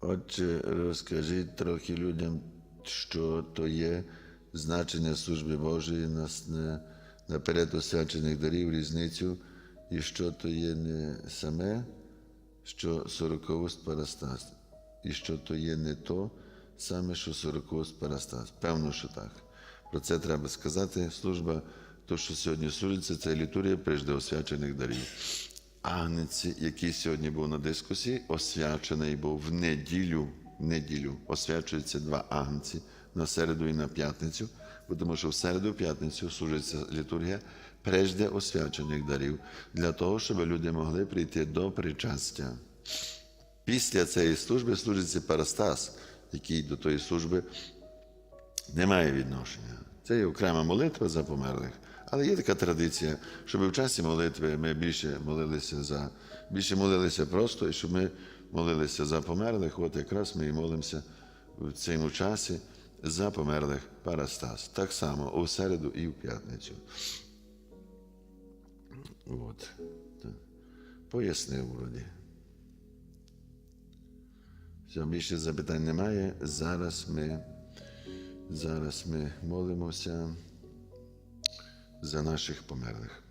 Отже, розкажіть трохи людям, що то є значення служби Божої нас на, наперед освячених дарів, різницю, і що то є не саме, що сорокоуст парастас, і що то є не то саме, що сорокоуст парастас. Певно, що так. Про це треба сказати. Служба, то, що сьогодні служиться, це літургія прежде освячених дарів. Агнець, який сьогодні був на дискусії, освячений був в неділю. В неділю освячуються два агнці на середу і на п'ятницю, тому що в середу, п'ятницю служиться літургія прежде освячених дарів, для того, щоб люди могли прийти до причастя. Після цієї служби служиться парастас, який до тої служби не має відношення. Це є окрема молитва за померлих. Але є така традиція, щоб в часі молитви ми більше молилися за більше молилися просто, і щоб ми молилися за померлих. От якраз ми і молимося в цьому часі за померлих парастас. Так само у середу і в п'ятницю. От. Пояснив вроді. Все, більше запитань немає. Зараз ми, зараз ми молимося за наших померлих.